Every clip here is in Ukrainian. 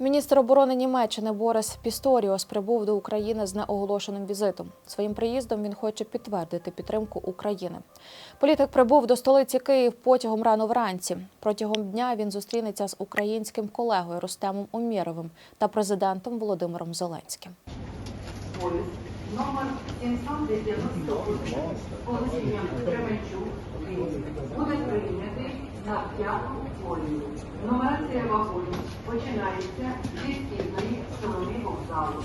Міністр оборони Німеччини Борис Пісторіос прибув до України з неоголошеним візитом. Своїм приїздом він хоче підтвердити підтримку України. Політик прибув до столиці Київ потягом рано вранці. Протягом дня він зустрінеться з українським колегою Рустемом Умєровим та президентом Володимиром Зеленським. Номер 791 з полученням Кременчук на п'яту колію. Нумерація вагонів починається зі східної сторони вокзалу.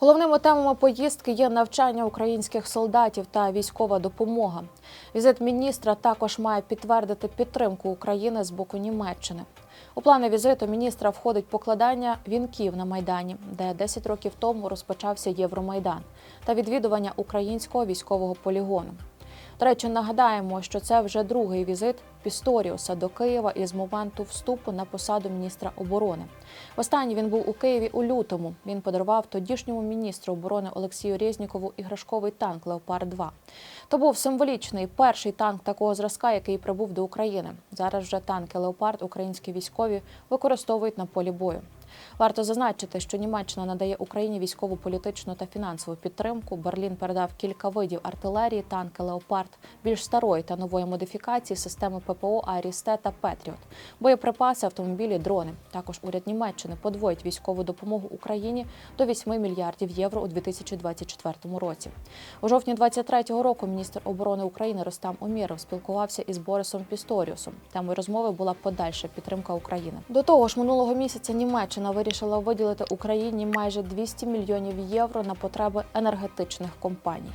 Головними темами поїздки є навчання українських солдатів та військова допомога. Візит міністра також має підтвердити підтримку України з боку Німеччини. У плани візиту міністра входить покладання вінків на майдані, де 10 років тому розпочався Євромайдан, та відвідування українського військового полігону. До речі, нагадаємо, що це вже другий візит Пісторіуса до Києва із моменту вступу на посаду міністра оборони. Востаннє він був у Києві у лютому. Він подарував тодішньому міністру оборони Олексію Резнікову іграшковий танк Леопард 2 То був символічний перший танк такого зразка, який прибув до України. Зараз вже танки Леопард українські військові використовують на полі бою. Варто зазначити, що Німеччина надає Україні військову, політичну та фінансову підтримку. Берлін передав кілька видів артилерії, танки Леопард, більш старої та нової модифікації системи ППО Арісте та Петріот, боєприпаси, автомобілі, дрони. Також уряд Німеччини подвоїть військову допомогу Україні до 8 мільярдів євро у 2024 році. У жовтні 2023 року міністр оборони України Ростам Умєров спілкувався із Борисом Пісторіусом. Темою розмови була подальша підтримка України. До того ж, минулого місяця Німеччина вирішила виділити Україні майже 200 мільйонів євро на потреби енергетичних компаній.